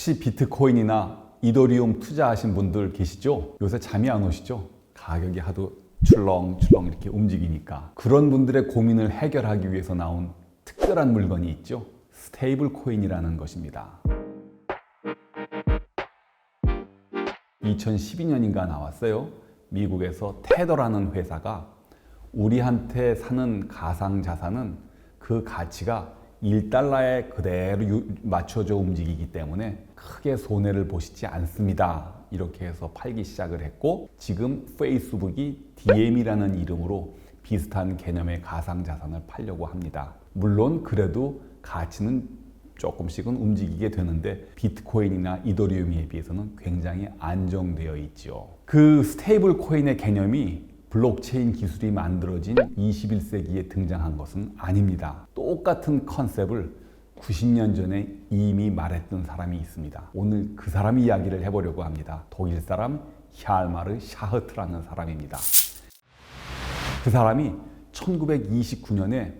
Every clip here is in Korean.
혹시 비트코인이나 이더리움 투자하신 분들 계시죠? 요새 잠이 안 오시죠? 가격이 하도 출렁출렁 이렇게 움직이니까 그런 분들의 고민을 해결하기 위해서 나온 특별한 물건이 있죠. 스테이블 코인이라는 것입니다. 2012년인가 나왔어요. 미국에서 테더라는 회사가 우리한테 사는 가상 자산은 그 가치가 1달러에 그대로 유- 맞춰져 움직이기 때문에 크게 손해를 보시지 않습니다. 이렇게 해서 팔기 시작을 했고 지금 페이스북이 DM이라는 이름으로 비슷한 개념의 가상 자산을 팔려고 합니다. 물론 그래도 가치는 조금씩은 움직이게 되는데 비트코인이나 이더리움에 비해서는 굉장히 안정되어 있죠. 그 스테이블 코인의 개념이 블록체인 기술이 만들어진 21세기에 등장한 것은 아닙니다. 똑같은 컨셉을 90년 전에 이미 말했던 사람이 있습니다. 오늘 그 사람 이야기를 해보려고 합니다. 독일 사람 얄마르 샤흐트라는 사람입니다. 그 사람이 1929년에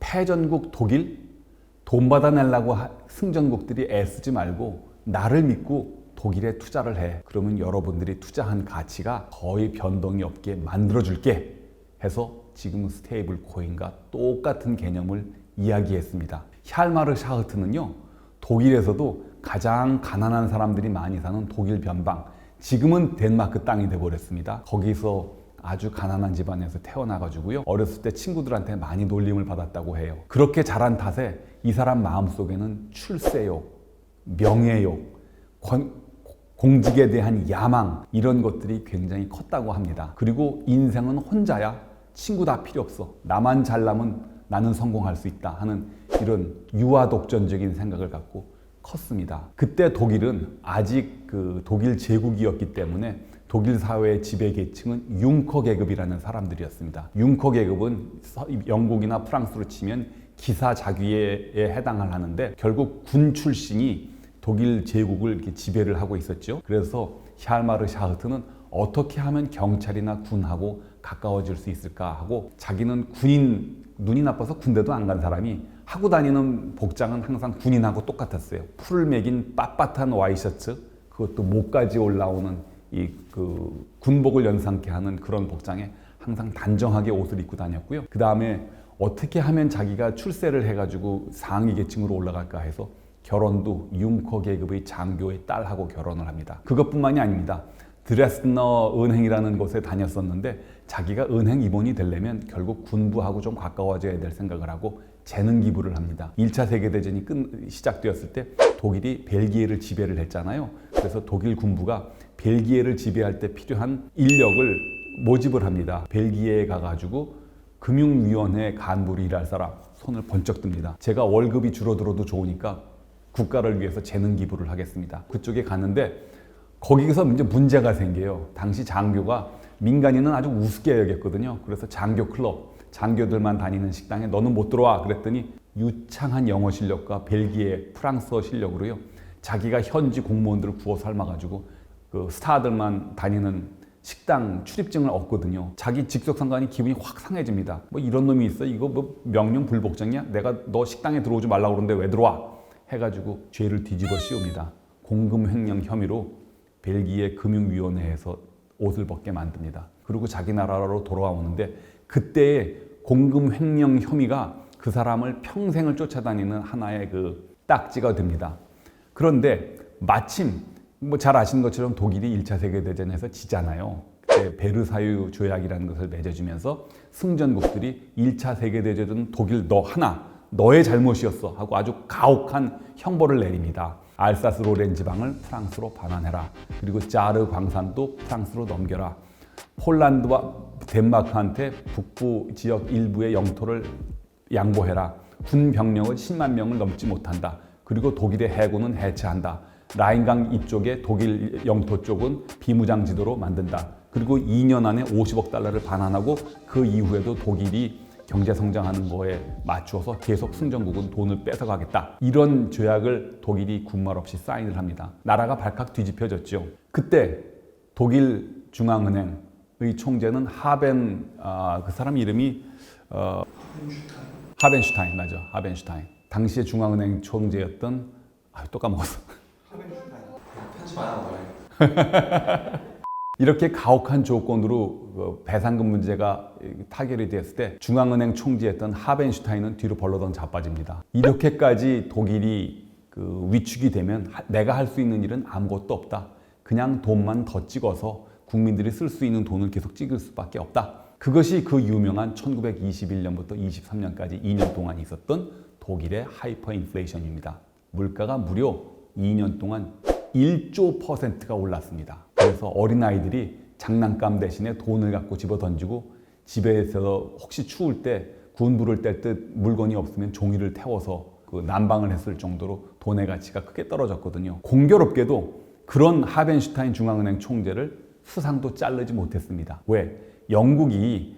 패전국 독일 돈 받아내려고 하- 승전국들이 애쓰지 말고 나를 믿고 독일에 투자를 해. 그러면 여러분들이 투자한 가치가 거의 변동이 없게 만들어줄게. 해서 지금 스테이블 코인과 똑같은 개념을 이야기했습니다. 샬마르 샤흐트는요, 독일에서도 가장 가난한 사람들이 많이 사는 독일 변방, 지금은 덴마크 땅이 돼버렸습니다. 거기서 아주 가난한 집안에서 태어나가지고요. 어렸을 때 친구들한테 많이 놀림을 받았다고 해요. 그렇게 자란 탓에 이 사람 마음속에는 출세욕, 명예욕, 권- 공직에 대한 야망 이런 것들이 굉장히 컸다고 합니다. 그리고 인생은 혼자야 친구 다 필요 없어. 나만 잘나면 나는 성공할 수 있다 하는 이런 유아 독전적인 생각을 갖고 컸습니다. 그때 독일은 아직 그 독일 제국이었기 때문에 독일 사회의 지배 계층은 융커 계급이라는 사람들이었습니다. 융커 계급은 서- 영국이나 프랑스로 치면 기사 자귀에 해당을 하는데 결국 군 출신이 독일 제국을 지배를 하고 있었죠. 그래서 샬마르 샤흐트는 어떻게 하면 경찰이나 군하고 가까워질 수 있을까 하고 자기는 군인 눈이 나빠서 군대도 안 간 사람이 하고 다니는 복장은 항상 군인하고 똑같았어요. 풀을 매긴 빳빳한 와이셔츠 그것도 목까지 올라오는 이 그 군복을 연상케 하는 그런 복장에 항상 단정하게 옷을 입고 다녔고요. 그 다음에 어떻게 하면 자기가 출세를 해가지고 상위 계층으로 올라갈까 해서 결혼도 융커 계급의 장교의 딸하고 결혼을 합니다. 그것뿐만이 아닙니다. 드레스너 은행이라는 곳에 다녔었는데 자기가 은행 임원이 되려면 결국 군부하고 좀 가까워져야 될 생각을 하고 재능 기부를 합니다. 1차 세계대전이 끝, 시작되었을 때 독일이 벨기에를 지배를 했잖아요. 그래서 독일 군부가 벨기에를 지배할 때 필요한 인력을 모집을 합니다. 벨기에에 가가지고 금융위원회 간부로 일할 사람 손을 번쩍 듭니다. 제가 월급이 줄어들어도 좋으니까 국가를 위해서 재능 기부를 하겠습니다. 그쪽에 갔는데 거기서 이제 문제가 생겨요. 당시 장교가 민간인은 아주 우습게 여겼거든요. 그래서 장교 클럽, 장교들만 다니는 식당에 너는 못 들어와. 그랬더니 유창한 영어 실력과 벨기에, 프랑스어 실력으로요. 자기가 현지 공무원들을 구워 삶아가지고 그 스타들만 다니는 식당 출입증을 얻거든요. 자기 직속 상관이 기분이 확 상해집니다. 뭐 이런 놈이 있어? 이거 뭐 명령 불복종이야? 내가 너 식당에 들어오지 말라고 그러는데 왜 들어와? 해가지고 죄를 뒤집어 씌웁니다. 공금 횡령 혐의로 벨기에 금융위원회에서 옷을 벗게 만듭니다. 그리고 자기 나라로 돌아오는데 그때의 공금 횡령 혐의가 그 사람을 평생을 쫓아다니는 하나의 그 딱지가 됩니다. 그런데 마침 뭐 잘 아시는 것처럼 독일이 1차 세계대전에서 지잖아요. 베르사유 조약이라는 것을 맺어주면서 승전국들이 1차 세계대전은 독일 너 하나 너의 잘못이었어 하고 아주 가혹한 형벌을 내립니다. 알사스 로렌 지방을 프랑스로 반환해라. 그리고 자르 광산도 프랑스로 넘겨라. 폴란드와 덴마크한테 북부 지역 일부의 영토를 양보해라. 군 병력은 10만 명을 넘지 못한다. 그리고 독일의 해군은 해체한다. 라인강 이쪽에 독일 영토 쪽은 비무장 지도로 만든다. 그리고 2년 안에 50억 달러를 반환하고 그 이후에도 독일이 경제 성장하는 거에 맞추어서 계속 승전국은 돈을 뺏어가겠다. 이런 조약을 독일이 군말 없이 사인을 합니다. 나라가 발칵 뒤집혀졌죠. 그때 독일 중앙은행의 총재는 하벤 아, 그 사람 이름이 어, 하벤슈타인 맞아 하벤슈타인 당시의 중앙은행 총재였던 아, 또 까먹었어 하지 마요 너희. 이렇게 가혹한 조건으로 그 배상금 문제가 타결이 됐을 때 중앙은행 총재였던 하벤슈타인은 뒤로 벌러덩 자빠집니다. 이렇게까지 독일이 그 위축이 되면 하- 내가 할 수 있는 일은 아무것도 없다. 그냥 돈만 더 찍어서 국민들이 쓸 수 있는 돈을 계속 찍을 수밖에 없다. 그것이 그 유명한 1921년부터 23년까지 2년 동안 있었던 독일의 하이퍼 인플레이션입니다. 물가가 무려 2년 동안 1조 퍼센트가 올랐습니다. 그래서 어린아이들이 장난감 대신에 돈을 갖고 집어 던지고 집에서 혹시 추울 때 군 불을 뗄 듯 물건이 없으면 종이를 태워서 그 난방을 했을 정도로 돈의 가치가 크게 떨어졌거든요. 공교롭게도 그런 하벤슈타인 중앙은행 총재를 수상도 자르지 못했습니다. 왜? 영국이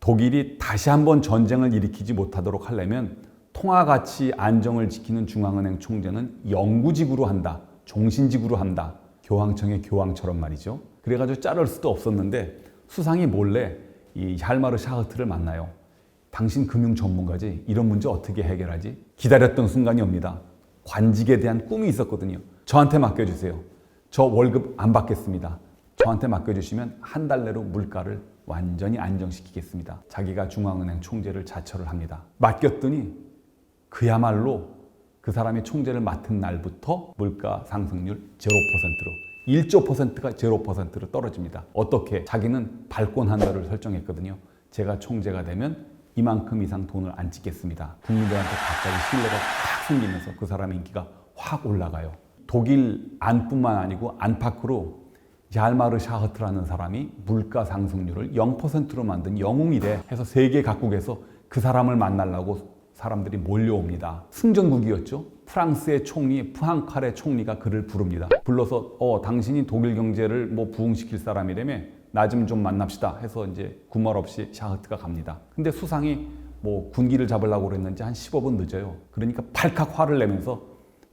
독일이 다시 한번 전쟁을 일으키지 못하도록 하려면 통화 가치 안정을 지키는 중앙은행 총재는 영구직으로 한다. 종신직으로 한다. 교황청의 교황처럼 말이죠. 그래가지고 자를 수도 없었는데 수상이 몰래 이 얄마르 샤흐트를 만나요. 당신 금융 전문가지 이런 문제 어떻게 해결하지? 기다렸던 순간이 옵니다. 관직에 대한 꿈이 있었거든요. 저한테 맡겨주세요. 저 월급 안 받겠습니다. 저한테 맡겨주시면 한 달 내로 물가를 완전히 안정시키겠습니다. 자기가 중앙은행 총재를 자처를 합니다. 맡겼더니 그야말로 그 사람이 총재를 맡은 날부터 물가 상승률 0%로 1조 퍼센트가 0%로 떨어집니다. 어떻게? 자기는 발권 한도를 설정했거든요. 제가 총재가 되면 이만큼 이상 돈을 안 찍겠습니다. 국민들한테 갑자기 신뢰가 확 생기면서 그 사람의 인기가 확 올라가요. 독일 안뿐만 아니고 안팎으로 얄마르 샤흐트라는 사람이 물가 상승률을 0%로 만든 영웅이래 해서 세계 각국에서 그 사람을 만나려고 사람들이 몰려옵니다. 승전국이었죠. 프랑스의 총리 푸앙칼의 총리가 그를 부릅니다. 불러서 어 당신이 독일 경제를 뭐 부흥시킬 사람이라며 나 좀 좀 만납시다 해서 이제 군말 없이 샤흐트가 갑니다. 근데 수상이 뭐 군기를 잡으려고 그랬는지 한 15분 늦어요. 그러니까 발칵 화를 내면서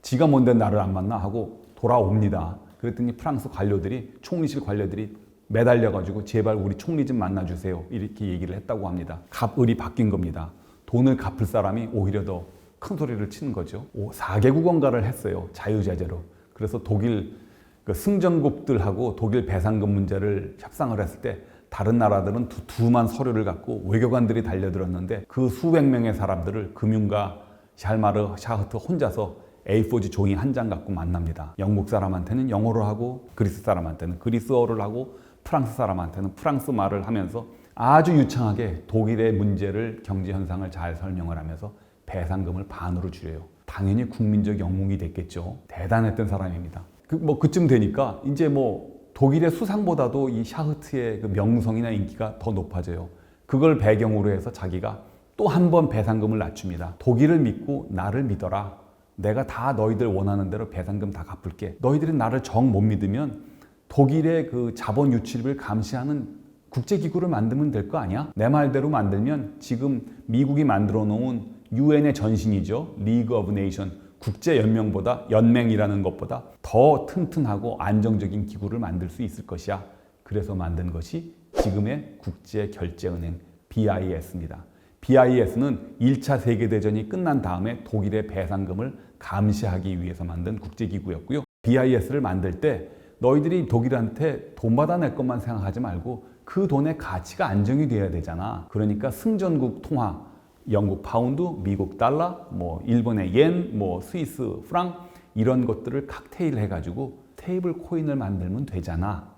지가 뭔데 나를 안 만나 하고 돌아옵니다. 그랬더니 프랑스 관료들이 총리실 관료들이 매달려가지고 제발 우리 총리 좀 만나주세요 이렇게 얘기를 했다고 합니다. 갑을이 바뀐 겁니다. 돈을 갚을 사람이 오히려 더 큰 소리를 치는 거죠. 4개국 원가를 했어요. 자유자재로. 그래서 독일 그 승전국들하고 독일 배상금 문제를 협상을 했을 때 다른 나라들은 두, 두만 서류를 갖고 외교관들이 달려들었는데 그 수백 명의 사람들을 금융가 샬마르 샤흐트 혼자서 A4지 종이 한 장 갖고 만납니다. 영국 사람한테는 영어로 하고 그리스 사람한테는 그리스어를 하고 프랑스 사람한테는 프랑스 말을 하면서 아주 유창하게 독일의 문제를 경제 현상을 잘 설명을 하면서 배상금을 반으로 줄여요. 당연히 국민적 영웅이 됐겠죠. 대단했던 사람입니다. 그 뭐 그쯤 되니까 이제 뭐 독일의 수상보다도 이 샤흐트의 그 명성이나 인기가 더 높아져요. 그걸 배경으로 해서 자기가 또 한 번 배상금을 낮춥니다. 독일을 믿고 나를 믿어라. 내가 다 너희들 원하는 대로 배상금 다 갚을게. 너희들이 나를 정 못 믿으면 독일의 그 자본 유출을 감시하는 국제기구를 만들면 될 거 아니야? 내 말대로 만들면 지금 미국이 만들어 놓은 유엔의 전신이죠. 리그 오브 네이션 국제 연맹보다 연맹이라는 것보다 더 튼튼하고 안정적인 기구를 만들 수 있을 것이야. 그래서 만든 것이 지금의 국제 결제은행 BIS입니다. BIS는 1차 세계대전이 끝난 다음에 독일의 배상금을 감시하기 위해서 만든 국제기구였고요. BIS를 만들 때 너희들이 독일한테 돈 받아낼 것만 생각하지 말고 그 돈의 가치가 안정이 돼야 되잖아. 그러니까 승전국 통화, 영국 파운드, 미국 달러, 뭐 일본의 옌, 뭐 스위스 프랑 이런 것들을 칵테일 해가지고 스테이블 코인을 만들면 되잖아.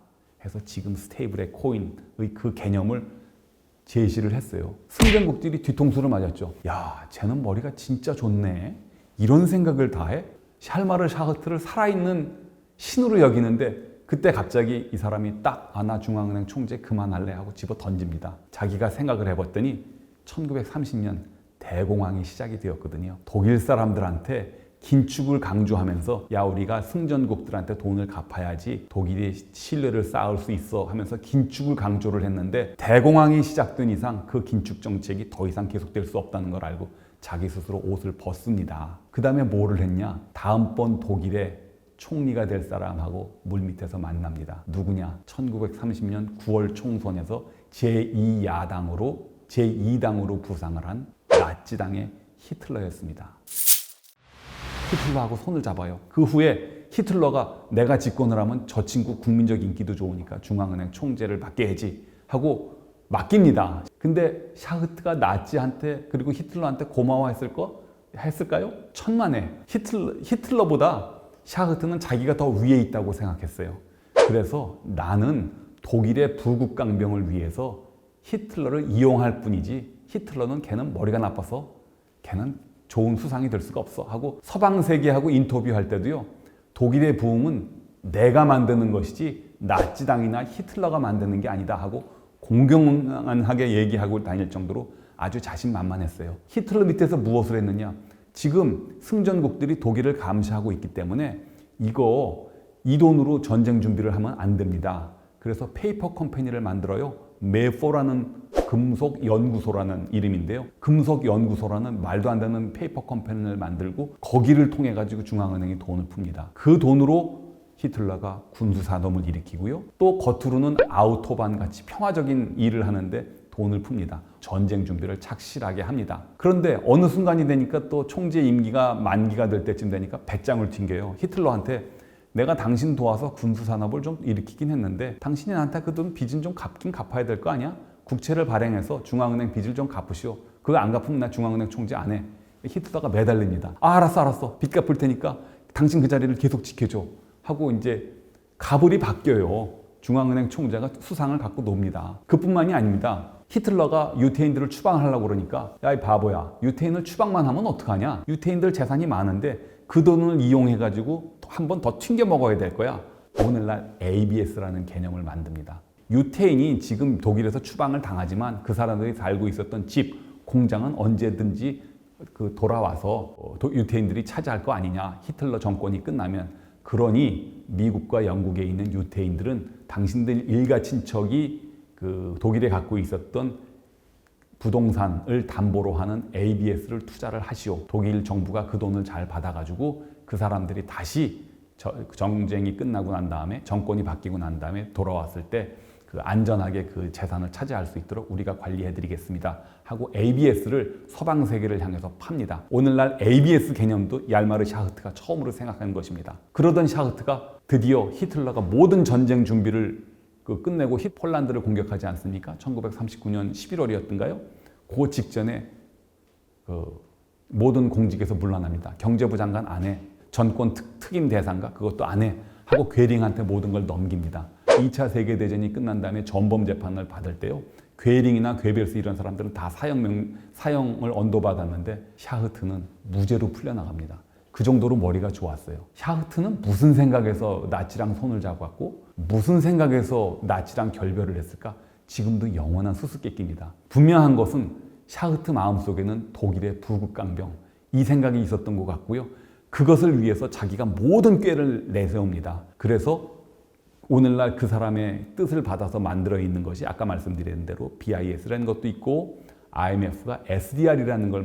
해서 지금 스테이블의 코인의 그 개념을 제시를 했어요. 승전국들이 뒤통수를 맞았죠. 야, 쟤는 머리가 진짜 좋네. 이런 생각을 다 해? 샬마르 샤흐트를 살아있는 신으로 여기는데 그때 갑자기 이 사람이 딱 아나 중앙은행 총재 그만할래 하고 집어 던집니다. 자기가 생각을 해봤더니 1930년 대공황이 시작이 되었거든요. 독일 사람들한테 긴축을 강조하면서 야 우리가 승전국들한테 돈을 갚아야지 독일이 신뢰를 쌓을 수 있어 하면서 긴축을 강조를 했는데 대공황이 시작된 이상 그 긴축 정책이 더 이상 계속될 수 없다는 걸 알고 자기 스스로 옷을 벗습니다. 그 다음에 뭐를 했냐? 다음번 독일의 총리가 될 사람하고 물밑에서 만납니다. 누구냐? 1930년 9월 총선에서 제2야당으로 제2당으로 부상을 한 나치당의 히틀러였습니다. 히틀러하고 손을 잡아요. 그 후에 히틀러가 내가 집권을 하면 저 친구 국민적 인기도 좋으니까 중앙은행 총재를 맡겨야지 하고 맡깁니다. 근데 샤흐트가 나치한테 그리고 히틀러한테 고마워했을 거 했을까요? 천만에 히틀러, 히틀러보다 샤흐트는 자기가 더 위에 있다고 생각했어요. 그래서 나는 독일의 부국강병을 위해서 히틀러를 이용할 뿐이지 히틀러는 걔는 머리가 나빠서 걔는 좋은 수상이 될 수가 없어 하고 서방 세계하고 인터뷰할 때도요 독일의 부흥은 내가 만드는 것이지 나치당이나 히틀러가 만드는 게 아니다 하고 공경하게 얘기하고 다닐 정도로 아주 자신만만했어요. 히틀러 밑에서 무엇을 했느냐? 지금 승전국들이 독일을 감시하고 있기 때문에 이거 이 돈으로 전쟁 준비를 하면 안 됩니다. 그래서 페이퍼 컴퍼니를 만들어요. 메포라는 금속 연구소라는 이름인데요. 금속 연구소라는 말도 안 되는 페이퍼 컴퍼니를 만들고 거기를 통해 가지고 중앙은행이 돈을 풉니다. 그 돈으로 히틀러가 군수 산업을 일으키고요. 또 겉으로는 아우토반 같이 평화적인 일을 하는데 돈을 풉니다. 전쟁 준비를 착실하게 합니다. 그런데 어느 순간이 되니까 또 총재 임기가 만기가 될 때쯤 되니까 배짱을 튕겨요. 히틀러한테 내가 당신 도와서 군수 산업을 좀 일으키긴 했는데 당신이 나한테 그 돈 빚은 좀 갚긴 갚아야 될 거 아니야? 국채를 발행해서 중앙은행 빚을 좀 갚으시오. 그거 안 갚으면 나 중앙은행 총재 안 해. 히틀러가 매달립니다. 아, 알았어, 알았어. 빚 갚을 테니까 당신 그 자리를 계속 지켜줘. 하고 이제 가불이 바뀌어요. 중앙은행 총재가 수상을 갖고 놉니다. 그뿐만이 아닙니다. 히틀러가 유태인들을 추방하려고 그러니까 야 이 바보야. 유태인을 추방만 하면 어떡하냐? 유태인들 재산이 많은데 그 돈을 이용해 가지고 한 번 더 튕겨 먹어야 될 거야. 오늘날 ABS라는 개념을 만듭니다. 유태인이 지금 독일에서 추방을 당하지만 그 사람들이 살고 있었던 집 공장은 언제든지 그 돌아와서 어, 도- 유태인들이 차지할 거 아니냐. 히틀러 정권이 끝나면. 그러니 미국과 영국에 있는 유태인들은 당신들 일가 친척이 그 독일에 갖고 있었던 부동산을 담보로 하는 ABS를 투자를 하시오. 독일 정부가 그 돈을 잘 받아가지고 그 사람들이 다시 저- 정쟁이 끝나고 난 다음에 정권이 바뀌고 난 다음에 돌아왔을 때 그 안전하게 그 재산을 차지할 수 있도록 우리가 관리해드리겠습니다. 하고 ABS를 서방 세계를 향해서 팝니다. 오늘날 ABS 개념도 얄마르 샤흐트가 처음으로 생각한 것입니다. 그러던 샤흐트가 드디어 히틀러가 모든 전쟁 준비를 그 끝내고 히 폴란드를 공격하지 않습니까? 1939년 11월이었던가요? 그 직전에 그 모든 공직에서 물러납니다. 경제부 장관 안 해. 전권 특, 특임 대상가 그것도 안 해. 하고 괴링한테 모든 걸 넘깁니다. 2차 세계대전이 끝난 다음에 전범 재판을 받을 때요. 괴링이나 괴벨스 이런 사람들은 다 사형, 사형을 언도받았는데 샤흐트는 무죄로 풀려나갑니다. 그 정도로 머리가 좋았어요. 샤흐트는 무슨 생각에서 나치랑 손을 잡았고 무슨 생각에서 나치랑 결별을 했을까? 지금도 영원한 수수께끼입니다. 분명한 것은 샤흐트 마음속에는 독일의 부국강병 이 생각이 있었던 것 같고요. 그것을 위해서 자기가 모든 꾀를 내세웁니다. 그래서 오늘날 그 사람의 뜻을 받아서 만들어 있는 것이 아까 말씀드린 대로 BIS라는 것도 있고 IMF가 SDR이라는 걸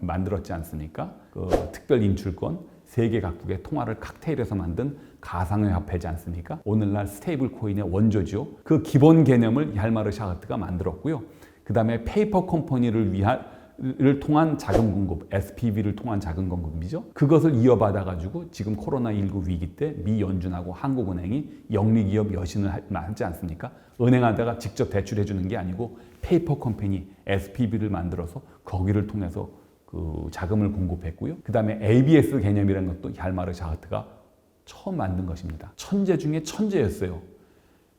만들었지 않습니까? 그 특별 인출권, 세계 각국의 통화를 칵테일에서 만든 가상의 화폐지 않습니까? 오늘날 스테이블 코인의 원조죠. 그 기본 개념을 얄마르 샤흐트가 만들었고요. 그 다음에 페이퍼 컴퍼니를 위한 를 통한 자금 공급, SPV를 통한 자금 공급이죠. 그것을 이어받아 가지고 지금 코로나19 위기 때 미 연준하고 한국은행이 영리 기업 여신을 하- 하지 않습니까? 은행하다가 직접 대출해 주는 게 아니고 페이퍼 컴퍼니 SPV를 만들어서 거기를 통해서 그 자금을 공급했고요. 그 다음에 ABS 개념이라는 것도 얄마르 샤흐트가 처음 만든 것입니다. 천재 중에 천재였어요.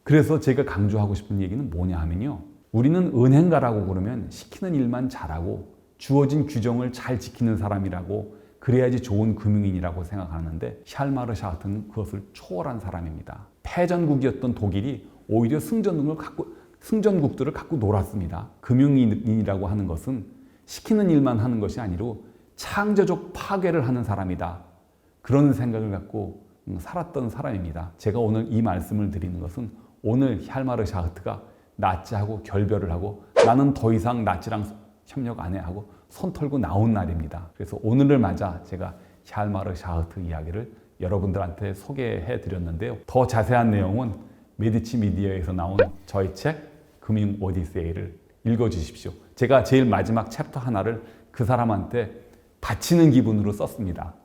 그래서 제가 강조하고 싶은 얘기는 뭐냐 하면요. 우리는 은행가라고 그러면 시키는 일만 잘하고 주어진 규정을 잘 지키는 사람이라고 그래야지 좋은 금융인이라고 생각하는데 샬마르 샤흐트는 그것을 초월한 사람입니다. 패전국이었던 독일이 오히려 승전국을 갖고 승전국들을 갖고 놀았습니다. 금융인이라고 하는 것은 시키는 일만 하는 것이 아니로 창조적 파괴를 하는 사람이다. 그런 생각을 갖고 음, 살았던 사람입니다. 제가 오늘 이 말씀을 드리는 것은 오늘 얄마르 샤흐트가 나치하고 결별을 하고 나는 더 이상 나치랑 협력 안 해 하고 손 털고 나온 날입니다. 그래서 오늘을 맞아 제가 얄마르 샤흐트 이야기를 여러분들한테 소개해 드렸는데요. 더 자세한 내용은 메디치 미디어에서 나온 저희 책 금융 오디세이를 읽어 주십시오. 제가 제일 마지막 챕터 하나를 그 사람한테 바치는 기분으로 썼습니다.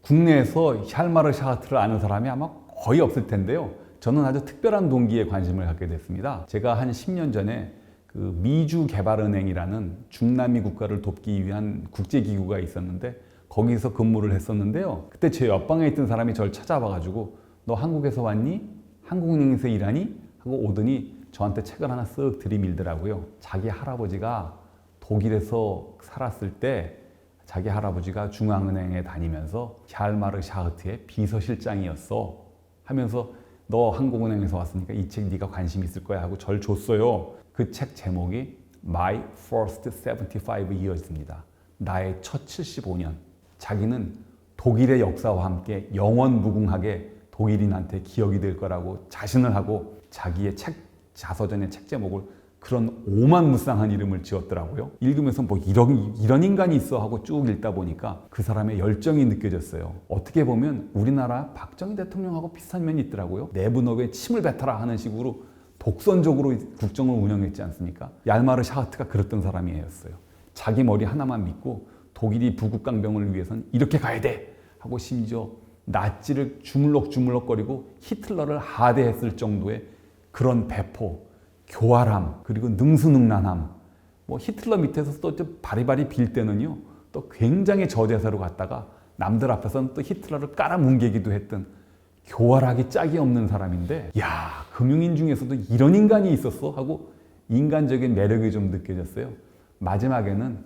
국내에서 샬마르 샤흐트를 아는 사람이 아마 거의 없을 텐데요. 저는 아주 특별한 동기에 관심을 갖게 됐습니다. 제가 한 10년 전에 그 미주 개발은행이라는 중남미 국가를 돕기 위한 국제기구가 있었는데 거기서 근무를 했었는데요. 그때 제 옆방에 있던 사람이 저를 찾아와가지고 너 한국에서 왔니? 한국은행에서 일하니? 하고 오더니 저한테 책을 하나 쓱 들이밀더라고요. 자기 할아버지가 독일에서 살았을 때 자기 할아버지가 중앙은행에 다니면서 샬마르 샤흐트의 비서실장이었어 하면서 너 한국은행에서 왔으니까 이 책 네가 관심 있을 거야 하고 절 줬어요. 그 책 제목이 My First 75 Years입니다. 나의 첫 75년. 자기는 독일의 역사와 함께 영원 무궁하게 독일인한테 기억이 될 거라고 자신을 하고 자기의 책 자서전의 책 제목을 그런 오만무쌍한 이름을 지었더라고요. 읽으면서 뭐 이런 이런 인간이 있어 하고 쭉 읽다 보니까 그 사람의 열정이 느껴졌어요. 어떻게 보면 우리나라 박정희 대통령하고 비슷한 면이 있더라고요. 내분업에 침을 뱉어라 하는 식으로 독선적으로 국정을 운영했지 않습니까? 얄마르 샤흐트가 그랬던 사람이었어요. 자기 머리 하나만 믿고 독일이 부국강병을 위해선 이렇게 가야 돼 하고 심지어 나치를 주물럭주물럭거리고 히틀러를 하대했을 정도의 그런 배포, 교활함, 그리고 능수능란함. 뭐 히틀러 밑에서 또좀 바리바리 빌 때는요, 또 굉장히 저대사로 갔다가 남들 앞에서는 또 히틀러를 깔아뭉개기도 했던 교활하기 짝이 없는 사람인데, 야 금융인 중에서도 이런 인간이 있었어 하고 인간적인 매력이 좀 느껴졌어요. 마지막에는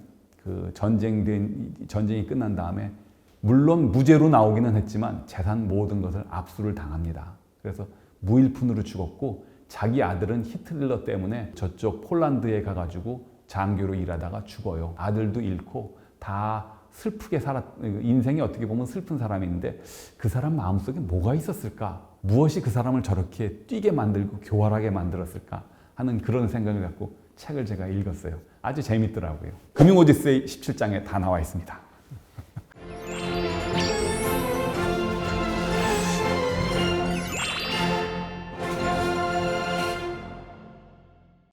그 전쟁된 전쟁이 끝난 다음에 물론 무죄로 나오기는 했지만 재산 모든 것을 압수를 당합니다. 그래서 무일푼으로 죽었고 자기 아들은 히틀러 때문에 저쪽 폴란드에 가가지고 장교로 일하다가 죽어요. 아들도 잃고 다 슬프게 살았, 인생이 어떻게 보면 슬픈 사람인데 그 사람 마음속에 뭐가 있었을까? 무엇이 그 사람을 저렇게 뛰게 만들고 교활하게 만들었을까? 하는 그런 생각을 갖고 책을 제가 읽었어요. 아주 재밌더라고요. 금융오디세이 17장에 다 나와 있습니다.